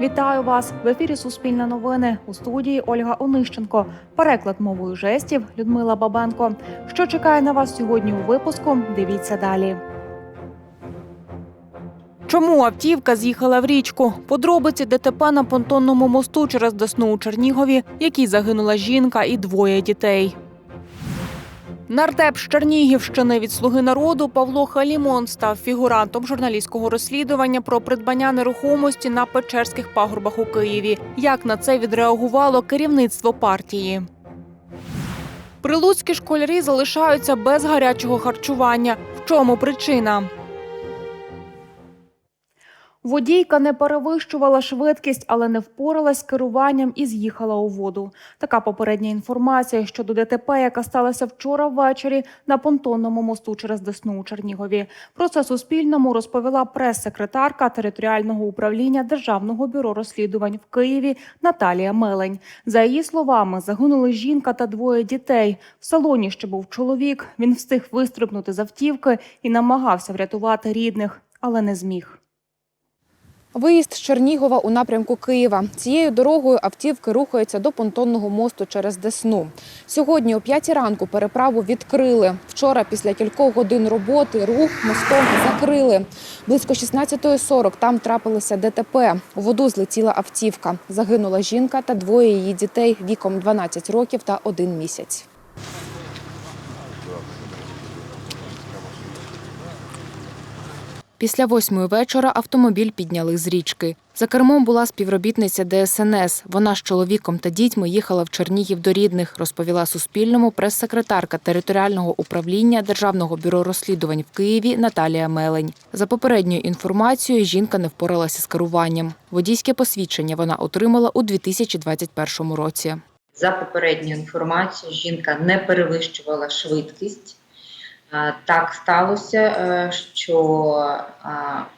Вітаю вас в ефірі Суспільне новини у студії Ольга Онищенко. Переклад мовою жестів Людмила Бабенко. Що чекає на вас сьогодні у випуску? Дивіться далі. Чому автівка з'їхала в річку? Подробиці ДТП на понтонному мосту через Десну у Чернігові, якій загинула жінка і двоє дітей. Нардеп з Чернігівщини від слуги народу Павло Халімон став фігурантом журналістського розслідування про придбання нерухомості на Печерських пагорбах у Києві. Як на це відреагувало керівництво партії? Прилуцькі школярі залишаються без гарячого харчування. В чому причина? Водійка не перевищувала швидкість, але не впоралась з керуванням і з'їхала у воду. Така попередня інформація щодо ДТП, яка сталася вчора ввечері на понтонному мосту через Десну у Чернігові. Про це Суспільному розповіла прес-секретарка територіального управління Державного бюро розслідувань в Києві Наталія Мелень. За її словами, загинули жінка та двоє дітей. В салоні ще був чоловік. Він встиг вистрибнути з автівки і намагався врятувати рідних, але не зміг. Виїзд з Чернігова у напрямку Києва. Цією дорогою автівки рухаються до понтонного мосту через Десну. Сьогодні о 5 ранку переправу відкрили. Вчора, після кількох годин роботи, рух мостом закрили. Близько 16.40 там трапилося ДТП. У воду злетіла автівка. Загинула жінка та двоє її дітей віком 12 років та 1 місяць. Після восьмої вечора автомобіль підняли з річки. За кермом була співробітниця ДСНС. Вона з чоловіком та дітьми їхала в Чернігів до рідних, розповіла Суспільному прес-секретарка територіального управління Державного бюро розслідувань в Києві Наталія Мелень. За попередньою інформацією, жінка не впоралася з керуванням. Водійське посвідчення вона отримала у 2021 році. За попередньою інформацією, жінка не перевищувала швидкість. Так сталося, е, що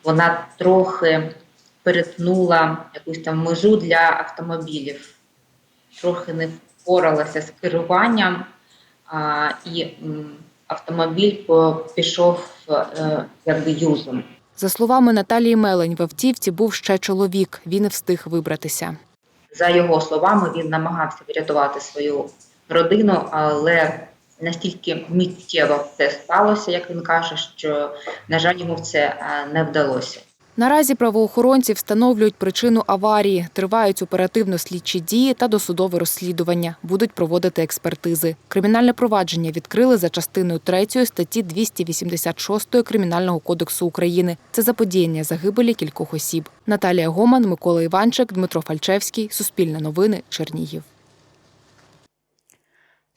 вона трохи перетнула якусь там межу для автомобілів, трохи не впоралася з керуванням, і автомобіль пішов е, якби юзом. За словами Наталії Мелень, в автівці був ще чоловік. Він не встиг вибратися. За його словами, він намагався врятувати свою родину, але настільки миттєво це сталося, як він каже, що на жаль йому в це не вдалося. Наразі правоохоронці встановлюють причину аварії, тривають оперативно-слідчі дії та досудове розслідування. Будуть проводити експертизи. Кримінальне провадження відкрили за частиною 3 статті 286 Кримінального кодексу України. Це заподіяння загибелі кількох осіб. Наталія Гоман, Микола Іванчик, Дмитро Фальчевський. Суспільне новини. Чернігів.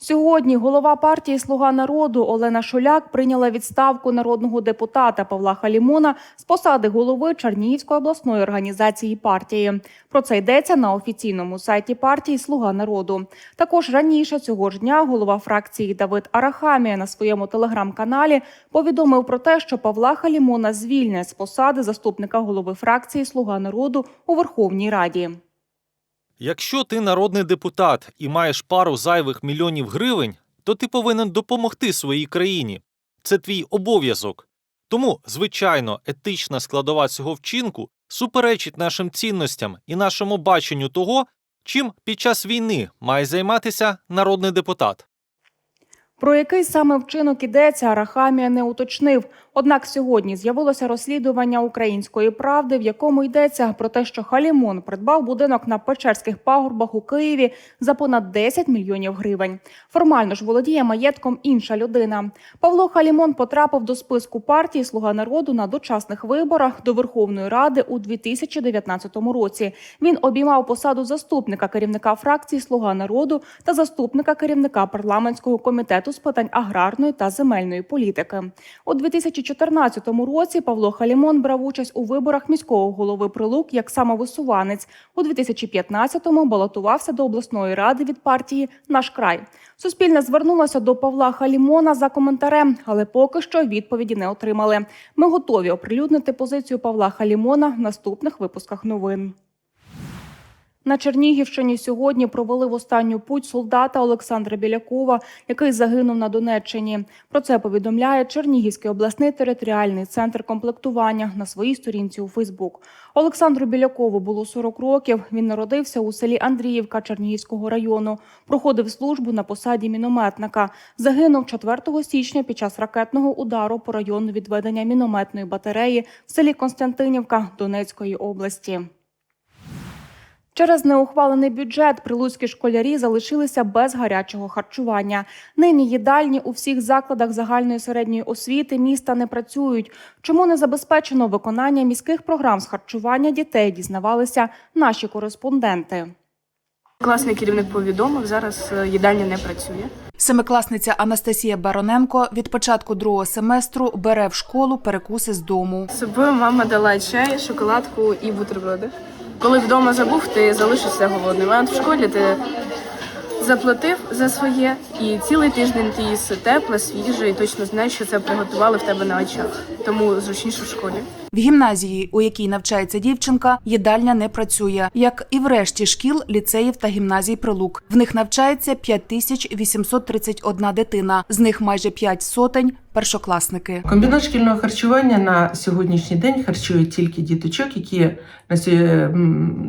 Сьогодні голова партії Слуга народу Олена Шуляк прийняла відставку народного депутата Павла Халімона з посади голови Чернігівської обласної організації партії. Про це йдеться на офіційному сайті партії Слуга народу. Також раніше цього ж дня голова фракції Давид Арахамія на своєму телеграм-каналі повідомив про те, що Павла Халімона звільнять з посади заступника голови фракції Слуга народу у Верховній Раді. Якщо ти народний депутат і маєш пару зайвих мільйонів гривень, то ти повинен допомогти своїй країні. Це твій обов'язок. Тому, звичайно, етична складова цього вчинку суперечить нашим цінностям і нашому баченню того, чим під час війни має займатися народний депутат. Про який саме вчинок ідеться, Арахамія не уточнив. Однак сьогодні з'явилося розслідування української правди, в якому йдеться про те, що Халімон придбав будинок на Печерських пагорбах у Києві за понад 10 мільйонів гривень. Формально ж володіє маєтком інша людина. Павло Халімон потрапив до списку партії Слуга народу на дочасних виборах до Верховної Ради у 2019 році. Він обіймав посаду заступника керівника фракції Слуга народу та заступника керівника парламентського комітету з питань аграрної та земельної політики. У 2014 році Павло Халімон брав участь у виборах міського голови Прилук як самовисуванець. У 2015-му балотувався до обласної ради від партії Наш край. Суспільне звернулося до Павла Халімона за коментарем, але поки що відповіді не отримали. Ми готові оприлюднити позицію Павла Халімона в наступних випусках новин. На Чернігівщині сьогодні провели в останню путь солдата Олександра Білякова, який загинув на Донеччині. Про це повідомляє Чернігівський обласний територіальний центр комплектування на своїй сторінці у Фейсбук. Олександру Білякову було 40 років. Він народився у селі Андріївка Чернігівського району. Проходив службу на посаді мінометника. Загинув 4 січня під час ракетного удару по району відведення мінометної батареї в селі Константинівка Донецької області. Через неухвалений бюджет прилуцькі школярі залишилися без гарячого харчування. Нині їдальні у всіх закладах загальної середньої освіти міста не працюють. Чому не забезпечено виконання міських програм з харчування дітей, дізнавалися наші кореспонденти. Класний керівник повідомив, зараз е, їдальня не працює. Семикласниця Анастасія Бароненко від початку другого семестру бере в школу перекуси з дому. З собою мама дала чай, шоколадку і бутерброди. Коли вдома забув, ти залишишся голодним. А от в школі ти заплатив за своє і цілий тиждень ти їси тепле, свіже, і точно знаєш, що це приготували в тебе на очах. Тому зручніше в школі. В гімназії, у якій навчається дівчинка, їдальня не працює, як і в решті шкіл, ліцеїв та гімназій Прилук. В них навчається 5831 дитина, з них майже 5 сотень першокласники. Комбінат шкільного харчування на сьогоднішній день харчує тільки діточок, які на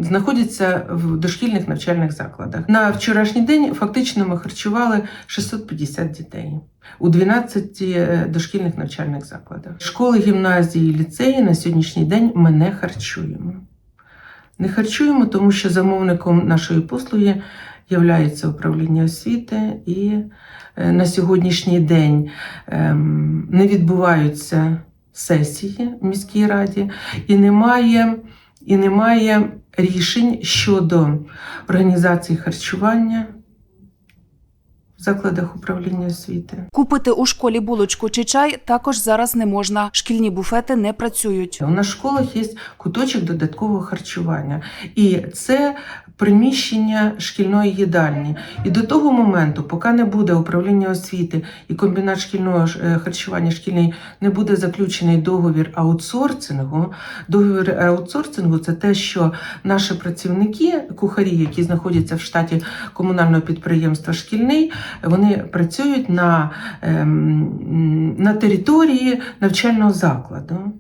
знаходяться в дошкільних навчальних закладах. На вчорашній день фактично ми харчували 650 дітей у 12 е, дошкільних навчальних закладах. Школи, гімназії, ліцеї на сьогоднішній день ми не харчуємо. Не харчуємо, тому що замовником нашої послуги являється управління освіти, і е, на сьогоднішній день ем, не відбуваються сесії в міській раді, і немає, і немає рішень щодо організації харчування закладах управління освіти. Купити у школі булочку чи чай також зараз не можна. Шкільні буфети не працюють. У нас в школах є куточок додаткового харчування, і це приміщення шкільної їдальні. І до того моменту, поки не буде управління освіти і комбінат шкільного е, харчування шкільний не буде заключений договір аутсорсингу. Договір аутсорсингу це те, що наші працівники, кухарі, які знаходяться в штаті комунального підприємства шкільний, вони працюють на, ем, на території навчального закладу.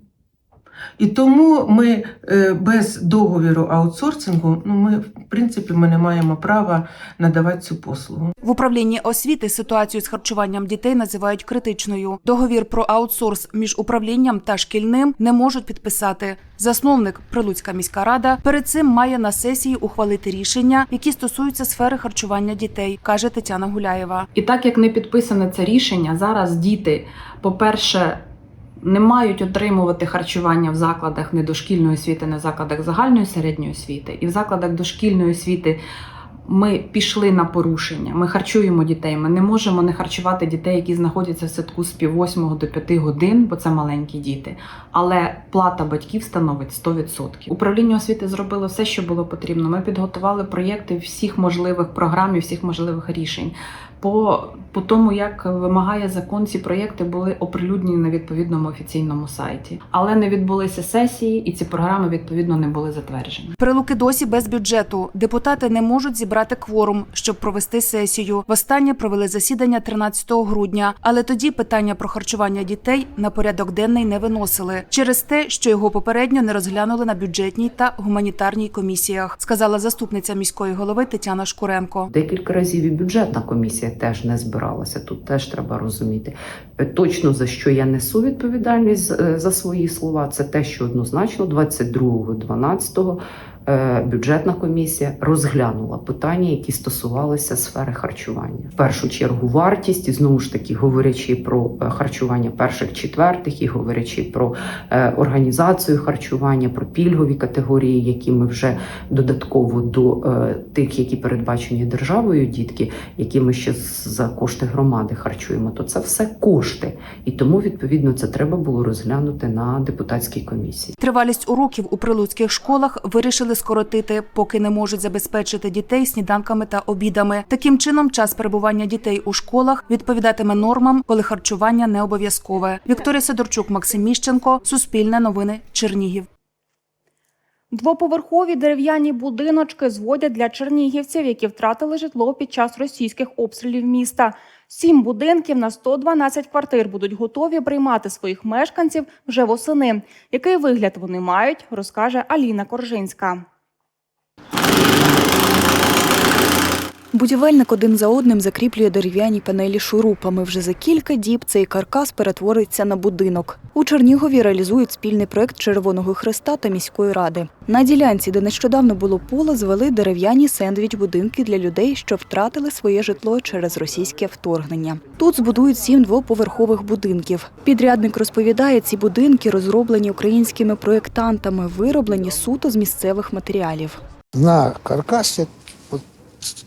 І тому ми е, без договіру аутсорсингу, ну ми в принципі ми не маємо права надавати цю послугу. В управлінні освіти ситуацію з харчуванням дітей називають критичною. Договір про аутсорс між управлінням та шкільним не можуть підписати. Засновник Прилуцька міська рада перед цим має на сесії ухвалити рішення, які стосуються сфери харчування дітей, каже Тетяна Гуляєва. І так як не підписане це рішення, зараз діти, по-перше, не мають отримувати харчування в закладах недошкільної освіти, не в закладах загальної середньої освіти. І в закладах дошкільної освіти ми пішли на порушення. Ми харчуємо дітей. Ми не можемо не харчувати дітей, які знаходяться в садку з пів восьмого до п'яти годин, бо це маленькі діти. Але плата батьків становить 100%. Управління освіти зробило все, що було потрібно. Ми підготували проєкти всіх можливих програм і всіх можливих рішень. По, по тому, як вимагає закон, ці проєкти були оприлюднені на відповідному офіційному сайті, але не відбулися сесії, і ці програми відповідно не були затверджені. Прилуки досі без бюджету. Депутати не можуть зібрати кворум, щоб провести сесію. Востаннє провели засідання 13 грудня, але тоді питання про харчування дітей на порядок денний не виносили через те, що його попередньо не розглянули на бюджетній та гуманітарній комісіях, сказала заступниця міської голови Тетяна Шкуренко. Декілька разів і бюджетна комісія теж не збиралася. Тут теж треба розуміти. Е, Точно за що я несу відповідальність е, за свої слова, це те, що однозначно 22.12 е, бюджетна комісія розглянула питання, які стосувалися сфери харчування. В першу чергу вартість, і знову ж таки говорячи про е, харчування перших четвертих, і говорячи про е, організацію харчування, про пільгові категорії, які ми вже додатково до е, тих, які передбачені державою, дітки, які ми ще за кошти громади харчуємо, то це все кошти, і тому відповідно це треба було розглянути на депутатській комісії. Тривалість уроків у прилуцьких школах вирішили скоротити, поки не можуть забезпечити дітей сніданками та обідами. Таким чином, час перебування дітей у школах відповідатиме нормам, коли харчування не обов'язкове. Вікторія Сидорчук, Максим Міщенко, Суспільне новини, Чернігів. Двоповерхові дерев'яні будиночки зводять для чернігівців, які втратили житло під час російських обстрілів міста. Сім будинків на 112 квартир будуть готові приймати своїх мешканців вже восени. Який вигляд вони мають, розкаже Аліна Коржинська. Будівельник один за одним закріплює дерев'яні панелі шурупами. Вже за кілька діб цей каркас перетвориться на будинок. У Чернігові реалізують спільний проект Червоного Хреста та міської ради. На ділянці, де нещодавно було поле, звели дерев'яні сендвіч-будинки для людей, що втратили своє житло через російське вторгнення. Тут збудують сім двоповерхових будинків. Підрядник розповідає, ці будинки розроблені українськими проєктантами, вироблені суто з місцевих матеріалів. на каркасі,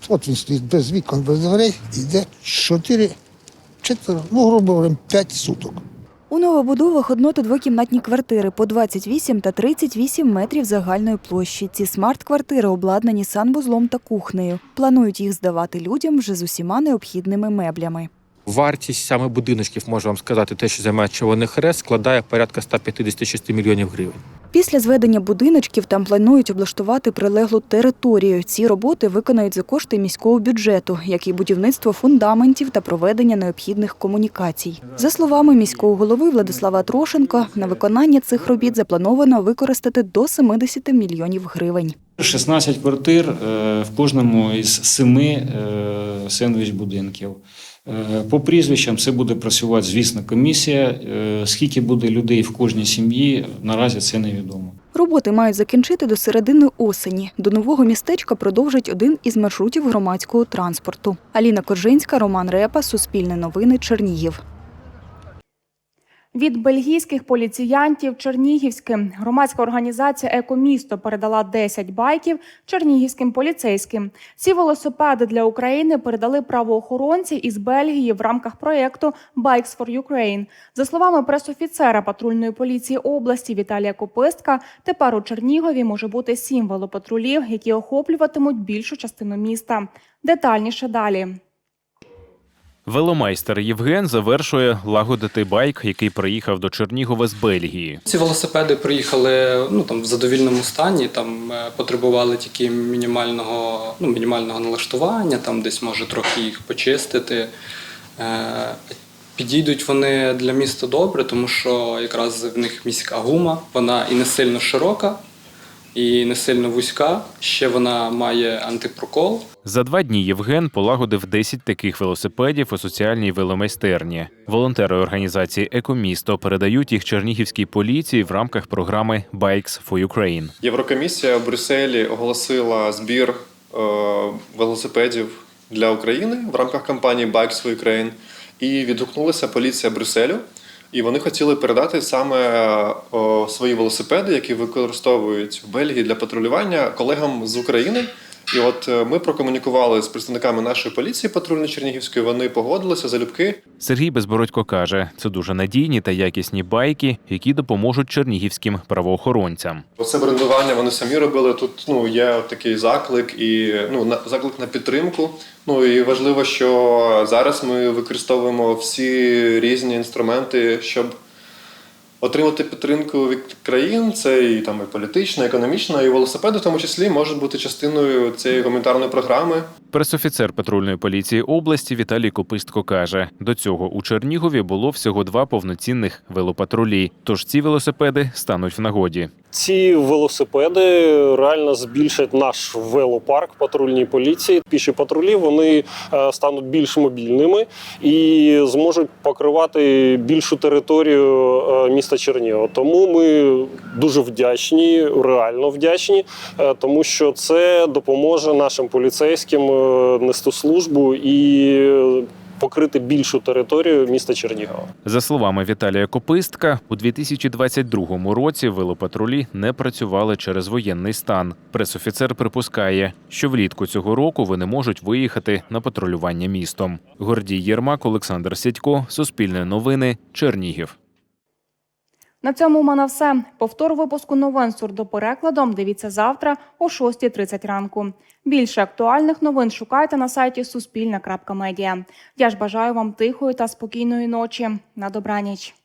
от, він стоїть без вікон, без дверей, йде 4, 4, ну, грубо говоря, 5 суток. У новобудовах одно- та двокімнатні квартири по 28 та 38 метрів загальної площі. Ці смарт-квартири обладнані санвузлом та кухнею. Планують їх здавати людям вже з усіма необхідними меблями. Вартість саме будиночків, можу вам сказати, те, що займає Червоний Хрест, складає порядка 156 мільйонів гривень. Після зведення будиночків там планують облаштувати прилеглу територію. Ці роботи виконають за кошти міського бюджету, як і будівництво фундаментів та проведення необхідних комунікацій. За словами міського голови Владислава Трошенко, на виконання цих робіт заплановано використати до 70 мільйонів гривень. 16 квартир е, в кожному із семи е, сендвіч-будинків. Е, По прізвищам це буде працювати, звісно, комісія. Е, Скільки буде людей в кожній сім'ї, наразі це невідомо. Роботи мають закінчити до середини осені. До нового містечка продовжать один із маршрутів громадського транспорту. Аліна Коржинська, Роман Репа, Суспільне новини, Чернігів. Від бельгійських поліціянтів Чернігівським громадська організація Екомісто передала 10 байків чернігівським поліцейським. Ці велосипеди для України передали правоохоронці із Бельгії в рамках проєкту Bikes for Ukraine. За словами пресофіцера патрульної поліції області Віталія Копистка, тепер у Чернігові може бути сім велопатрулів, які охоплюватимуть більшу частину міста. Детальніше далі. Веломайстер Євген завершує лагодити байк, який приїхав до Чернігова з Бельгії. Ці велосипеди приїхали ну там в задовільному стані. Там е, потребували тільки мінімального, ну мінімального налаштування, там десь може трохи їх почистити. Е, Підійдуть вони для міста добре, тому що якраз в них міська гума, вона і не сильно широка, і не сильно вузька. Ще вона має антипрокол. За два дні Євген полагодив 10 таких велосипедів у соціальній веломайстерні. Волонтери організації Екомісто передають їх чернігівській поліції в рамках програми Bikes for Ukraine. Єврокомісія в Брюсселі оголосила збір е, велосипедів для України в рамках кампанії Bikes for Ukraine. І відгукнулася поліція Брюсселю. І вони хотіли передати саме е, свої велосипеди, які використовують в Бельгії для патрулювання колегам з України. І от е, ми прокомунікували з представниками нашої поліції патрульної Чернігівської. Вони погодилися залюбки. Сергій Безбородько каже, це дуже надійні та якісні байки, які допоможуть чернігівським правоохоронцям. Оце брендування вони самі робили. Тут ну є от такий заклик і ну на заклик на підтримку. Ну і важливо, що зараз ми використовуємо всі різні інструменти, щоб отримати підтримку від країн. Це і там і політична, і економічна, і велосипеди, в тому числі, можуть бути частиною цієї гуманітарної програми. Пресофіцер патрульної поліції області Віталій Копистко каже: до цього у Чернігові було всього два повноцінних велопатрулі. Тож ці велосипеди стануть в нагоді. Ці велосипеди реально збільшать наш велопарк патрульній поліції. Піші патрулі вони е, стануть більш мобільними і зможуть покривати більшу територію е, міста Чернігова. Тому ми дуже вдячні, реально вдячні, е, тому що це допоможе нашим поліцейським нести службу і покрити більшу територію міста Чернігова. За словами Віталія Копистка, у 2022 році велопатрулі не працювали через воєнний стан. Пресофіцер припускає, що влітку цього року вони можуть виїхати на патрулювання містом. Гордій Єрмак, Олександр Сідько, Суспільне новини, Чернігів. На цьому у мене все. Повтор випуску новин з сурдоперекладом дивіться завтра о 6.30 ранку. Більше актуальних новин шукайте на сайті Суспільна.Медіа. Я ж бажаю вам тихої та спокійної ночі. На добраніч.